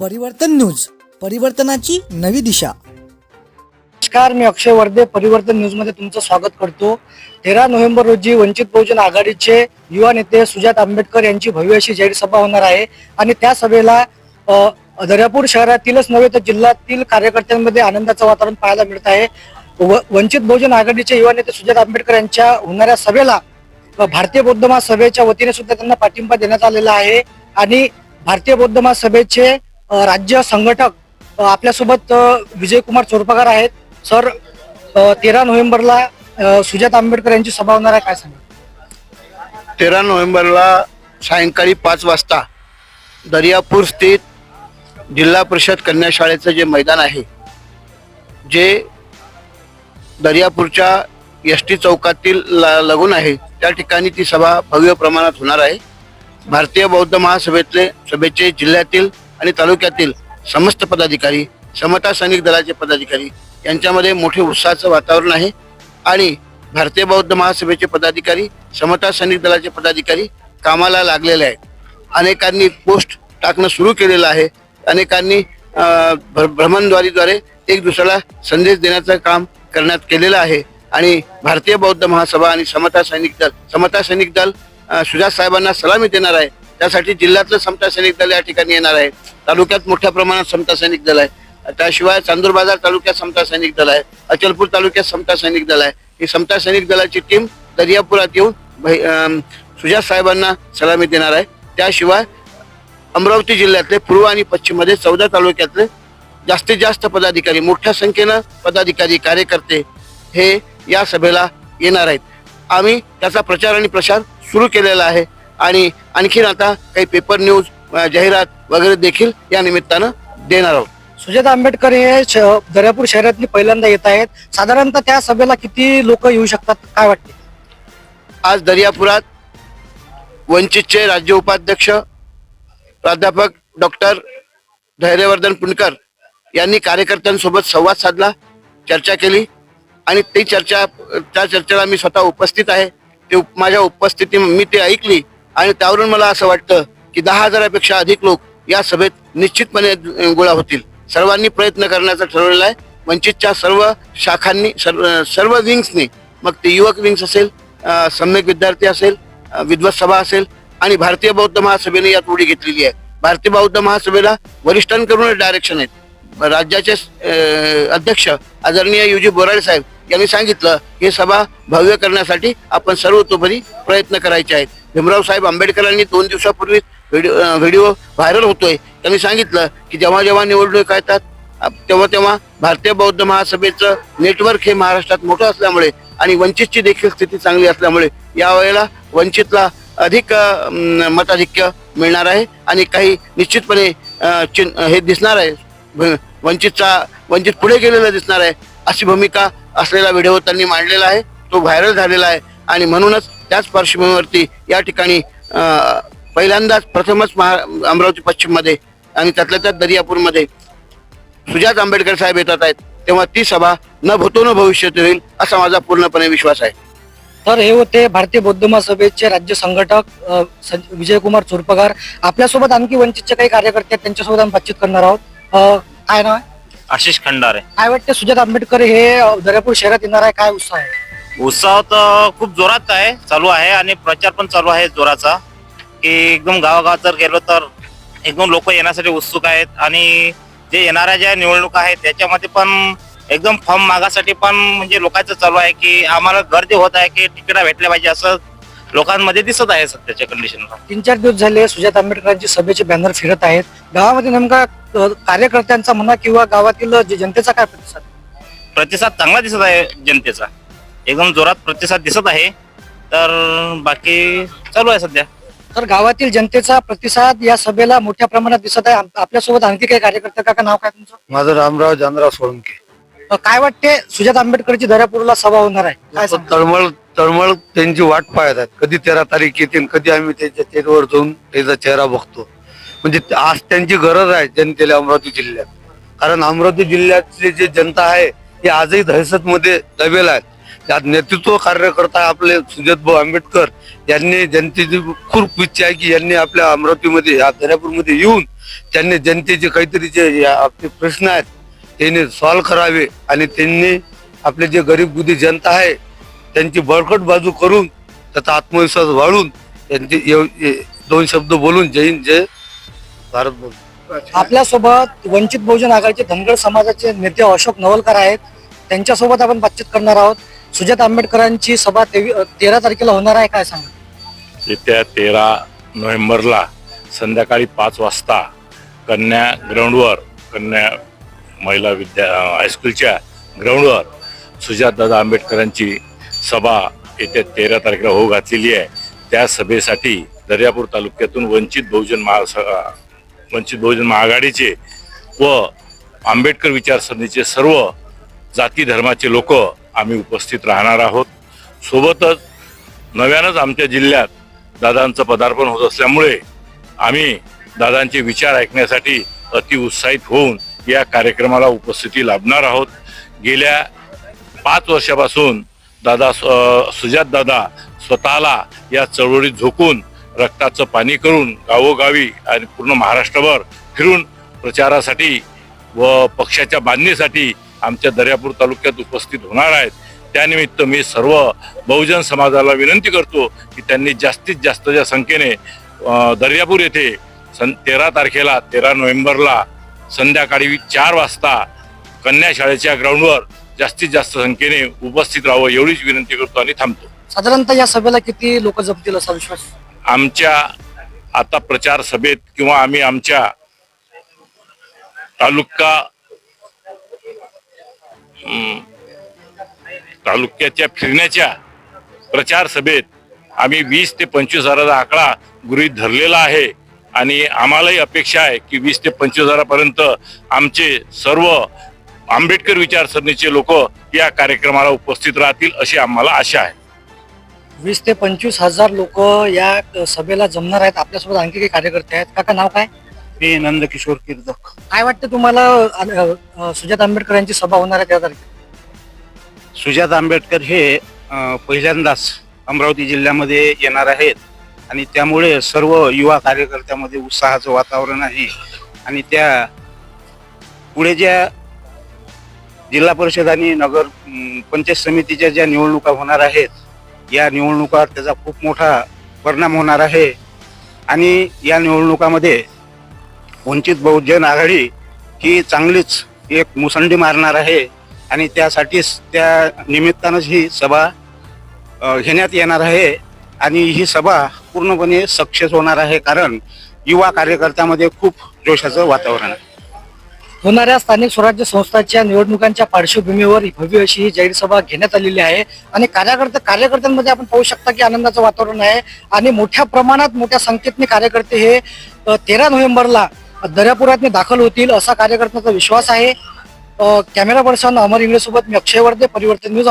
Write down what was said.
परिवर्तन न्यूज परिवर्तनाची नवी दिशा. नमस्कार मी अक्षय वर्धे परिवर्तन न्यूजमध्ये तुमचं स्वागत करतो. तेरा नोव्हेंबर रोजी वंचित बहुजन आघाडीचे युवा नेते सुजात आंबेडकर यांची भव्य अशी जाहीर सभा होणार आहे. आणि त्या सभेला दर्यापूर शहरातीलच नव्हे तर जिल्ह्यातील कार्यकर्त्यांमध्ये आनंदाचं वातावरण पाहायला मिळत आहे. व- वंचित बहुजन आघाडीचे युवा नेते सुजात आंबेडकर यांच्या होणाऱ्या सभेला भारतीय बौद्ध महासभेच्या वतीने सुद्धा त्यांना पाठिंबा देण्यात आलेला आहे. आणि भारतीय बौद्ध महासभेचे राज्य संघटक आपल्यासोबत विजयकुमार चोरपगार आहेत. सर तेरा नोव्हेंबरला सुजात आंबेडकर यांची सभा होणार आहे काय सांगा तेरा नोव्हेंबरला सायंकाळी पाच वाजता दर्यापूर स्थित जिल्हा परिषद कन्या शाळेचं जे मैदान आहे जे दर्यापूरच्या एस टी चौकातील ला- लागून आहे त्या ठिकाणी ती सभा भव्य प्रमाणात होणार आहे. भारतीय बौद्ध महासभेतले सभेचे जिल्ह्यातील आणि तालुक्यातील समस्त पदाधिकारी समता सैनिक दलाचे पदाधिकारी यांच्यामध्ये मोठे उत्साहाचं वातावरण आहे. आणि भारतीय बौद्ध महासभेचे पदाधिकारी समता सैनिक दलाचे पदाधिकारी कामाला लागलेले आहेत. अनेकांनी पोस्ट टाकणं सुरू केलेलं आहे. अनेकांनी भ्रमणद्वारीद्वारे एक दुसऱ्याला संदेश देण्याचं काम करण्यात केलेलं आहे. आणि भारतीय बौद्ध महासभा आणि समता सैनिक दल समता सैनिक दल सुजात साहेबांना सलामी देणार आहे. त्यासाठी जिल्ह्यातलं समता सैनिक दल या ठिकाणी येणार आहे. तालुक्यात मोठ्या प्रमाणात समता सैनिक दल आहे. त्याशिवाय चांदूर बाजार तालुक्यात समता सैनिक दल आहे. अचलपूर तालुक्यात समता सैनिक दल आहे. ही समता सैनिक दलाची टीम दर्यापुरात येऊन भै- सुजात साहेबांना सलामी देणार आहे. त्याशिवाय अमरावती जिल्ह्यातले पूर्व आणि पश्चिममध्ये चौदा तालुक्यातले जास्तीत जास्त पदाधिकारी मोठ्या संख्येनं पदाधिकारी कार्यकर्ते हे या सभेला येणार आहेत. आम्ही त्याचा प्रचार आणि प्रसार सुरू केलेला आहे. आणि आणखीन आता काही पेपर न्यूज जाहिरात वगैरे देखील या निमित्तानं देणार आहोत. सुजात आंबेडकर हे दर्यापूर शहरातली पहिल्यांदा येत आहेत. साधारणतः त्या सभेला किती लोक येऊ शकतात? काय वाटते आज दर्यापुरात वंचितचे राज्य उपाध्यक्ष प्राध्यापक डॉक्टर धैर्यवर्धन पुणकर यांनी कार्यकर्त्यांसोबत संवाद साधला चर्चा केली आणि ती चर्चा त्या चर्चेला मी स्वतः उपस्थित आहे. ते माझ्या उपस्थिती मी ते ऐकली आणि त्यावरून मला असं वाटतं की दहा हजारापेक्षा अधिक लोक या सभेत निश्चितपणे गोळा होतील. सर्वांनी प्रयत्न करण्याचं ठरवलेलं आहे. वंचितच्या सर्व शाखांनी सर्व सर्व विंग्सनी मग ते युवक विंग्स असेल सम्यक विद्यार्थी असेल विद्वत सभा असेल आणि भारतीय बौद्ध महासभेने यात उडी घेतलेली आहे. भारतीय बौद्ध महासभेला वरिष्ठांकडून डायरेक्शन आहेत. राज्याचे अध्यक्ष आदरणीय युजी बोराडे साहेब यांनी सांगितलं ही सभा भव्य करण्यासाठी आपण सर्वतोपरी प्रयत्न करायचे आहेत. भीमराव साहेब आंबेडकरांनी दोन दिवसापूर्वी व्हिडिओ व्हिडिओ व्हायरल होतोय. त्यांनी सांगितलं की जेव्हा जेव्हा निवडणूक येतात तेव्हा तेव्हा भारतीय बौद्ध महासभेचं नेटवर्क हे महाराष्ट्रात मोठं असल्यामुळे आणि वंचितची देखील स्थिती चांगली असल्यामुळे यावेळेला वंचितला अधिक मताधिक्य मिळणार आहे आणि काही निश्चितपणे हे दिसणार आहे. वंचितचा वंचित पुढे गेलेलं दिसणार आहे अशी भूमिका असलेला व्हिडिओ त्यांनी मांडलेला आहे. तो व्हायरल झालेला आहे. आणि म्हणूनच त्याच पार्श्वभूमीवरती या ठिकाणी पहिल्यांदाच प्रथमच महा अमरावती पश्चिममध्ये आणि त्यातल्या त्यात दर्यापूरमध्ये सुजात आंबेडकर साहेब येतात आहेत. तेव्हा ती सभा न भूतो न भविष्यात होईल असा माझा पूर्णपणे विश्वास आहे. तर हे होते भारतीय बौद्ध महासभेचे राज्य संघटक सं- विजयकुमार चोरपगार. आपल्यासोबत आणखी वंचितचे काही कार्यकर्ते आहेत त्यांच्यासोबत आम्ही बातचीत करणार आहोत. काय नाव आहे? आशिष खंडारे. काय वाटते सुजात आंबेडकर हे अ, दर्यापूर शहरात येणार आहे काय उत्साह आहे? उत्साह तर खूप जोरात आहे चालू आहे आणि प्रचार पण चालू आहे जोराचा. की एकदम गावागावात जर गेलो तर एकदम लोक येण्यासाठी उत्सुक आहेत आणि जे येणाऱ्या ज्या निवडणुका आहेत त्याच्यामध्ये पण एकदम फॉर्म मागासाठी पण म्हणजे लोकांचं चालू आहे की आम्हाला गर्दी होत आहे की तिकीट भेटल्या पाहिजे असं लोकांमध्ये दिसत आहे सध्याच्या कंडिशनला तीन चार दिवस झाले सुजात आंबेडकरांचे सभेचे बॅनर फिरत आहेत. गावामध्ये नेमका अ, कार्यकर्त्यांचा म्हणा किंवा गावातील जे जनतेचा काय प्रतिसाद? प्रतिसाद चांगला दिसत आहे जनतेचा. एकदम जोरात प्रतिसाद दिसत आहे. तर बाकी चालू आहे सध्या. तर गावातील जनतेचा प्रतिसाद या सभेला मोठ्या प्रमाणात दिसत आहे. आप- आपल्यासोबत आणखी काही कार्यकर्ते काका नाव काय तुमचं? माझं रामराव जानराव सोळंके. अ, काय वाटते सुजात आंबेडकरची दर्यापूरला सभा होणार आहे? काय सांगता? तळमळ तळमळ त्यांची वाट पाहत आहेत कधी तेरा तारीख येते कधी आम्ही त्यांच्या चेहऱ्यावर जाऊन त्याचा चेहरा बघतो. म्हणजे आज त्यांची गरज आहे जनतेला अमरावती जिल्ह्यात. कारण अमरावती जिल्ह्यातली जी जनता आहे ही आजही दहशत मध्ये दबेल आहेत. त्यात नेतृत्व कार्यकर्ता आपले सुजातभाऊ आंबेडकर यांनी जनतेची खूप इच्छा आहे की यांनी आपल्या अमरावतीमध्ये या दर्यापूरमध्ये येऊन त्यांनी जनतेचे काहीतरी जे या आपले प्रश्न आहेत त्यांनी सॉल्व्ह करावे आणि त्यांनी आपले जे गरीब गुदी जनता आहे त्यांची बळकट बाजू करून त्याचा आत्मविश्वास वाढून त्यांचे दोन शब्द बोलून जय हिंद जय भारत बोल. आपल्यासोबत वंचित बहुजन आघाडीचे धनगर समाजाचे नेते अशोक नवलकर आहेत. त्यांच्यासोबत आपण बातचीत करणार आहोत. सुजात आंबेडकरांची सभा तेवी तेरा तारखेला होणार आहे काय सांगा येत्या तेरा नोव्हेंबरला संध्याकाळी पाच वाजता कन्या ग्राउंडवर कन्या महिला विद्या हायस्कूलच्या ग्राउंडवर सुजातदादा आंबेडकरांची सभा येत्या तेरा तारखेला होऊ घातलेली आहे. त्या सभेसाठी दर्यापूर तालुक्यातून वंचित बहुजन महा वंचित बहुजन महाआघाडीचे व आंबेडकर विचारसरणीचे सर्व जाती धर्माचे लोक आम्ही उपस्थित राहणार आहोत. सोबतच नव्यानंच आमच्या जिल्ह्यात दादांचं पदार्पण होत असल्यामुळे आम्ही दादांचे विचार ऐकण्यासाठी अति उत्साहित होऊन या कार्यक्रमाला उपस्थिती लाभणार आहोत. गेल्या पाच वर्षापासून दादा सुजात दादा स्वतःला या चळवळीत झोकून रक्ताचं पाणी करून गावोगावी आणि पूर्ण महाराष्ट्रभर फिरून प्रचारासाठी व पक्षाच्या बांधणीसाठी आमच्या दर्यापूर तालुक्यात उपस्थित होणार आहेत. त्यानिमित्त मी सर्व बहुजन समाजाला विनंती करतो की त्यांनी जास्तीत जास्तच्या संख्येने दर्यापूर येथे सन तेरा तारखेला तेरा नोव्हेंबरला संध्याकाळी चार वाजता कन्या शाळेच्या ग्राउंडवर जास्तीत जास्त संख्येने उपस्थित राहावं एवढीच विनंती करतो आणि थांबतो. साधारणतः या सभेला किती लोक जमतील असा विश्वास? आमच्या आता प्रचार सभेत किंवा आम्ही आमच्या तालुका तालुक्याच्या फिरण्याच्या प्रचार सभेत आम्ही वीस ते पंचवीस हजाराचा आकडा गृहीत धरलेला आहे आणि आम्हालाही अपेक्षा आहे की वीस ते पंचवीस हजारापर्यंत आमचे सर्व आंबेडकर विचारसरणीचे लोक या कार्यक्रमाला उपस्थित राहतील अशी आम्हाला आशा आहे. वीस ते पंचवीस हजार लोक या सभेला जमणार आहेत. आपल्यासोबत आणखी काही कार्यकर्ते आहेत. काका नाव काय? मी नंदकिशोर किर्दक काय वाटतं तुम्हाला अ, अ, सुजात आंबेडकर यांची सभा होणार आहे त्या तारखेला? सुजात आंबेडकर हे अ, पहिल्यांदाच अमरावती जिल्ह्यामध्ये येणार आहेत. आणि त्यामुळे सर्व युवा कार्यकर्त्यामध्ये उत्साहाचं वातावरण आहे. आणि त्या पुढे ज्या जिल्हा परिषद आणि नगर पंचायत समितीच्या ज्या निवडणुका होणार आहेत या निवडणुकावर त्याचा खूप मोठा परिणाम होणार आहे. आणि या निवडणुकामध्ये वंचित बहुजन आघाडी ही चांगलीच एक मुसंडी मारणार आहे आणि त्यासाठीच त्या निमित्तानंच ही सभा घेण्यात येणार आहे आणि ही सभा पूर्णपणे सक्सेस होणार आहे कारण युवा कार्यकर्त्यामध्ये खूप जोशाचं वातावरण आहे. होणाऱ्या स्थानिक स्वराज्य संस्थांच्या निवडणुकांच्या पार्श्वभूमीवर भव्य अशी ही जाहीर सभा घेण्यात आलेली आहे. आणि कार्यकर्ते कार्यकर्त्यांमध्ये आपण पाहू शकता की आनंदाचं वातावरण आहे. आणि मोठ्या प्रमाणात मोठ्या संख्येतने कार्यकर्ते हे तेरा नोव्हेंबरला दर्यापुरात दाखल होतील असा कार्यकर्त्यांचा विश्वास आहे. कॅमेरा पर्सन अमर इंगळे सोबत मी अक्षय वर्धे परिवर्तन न्यूज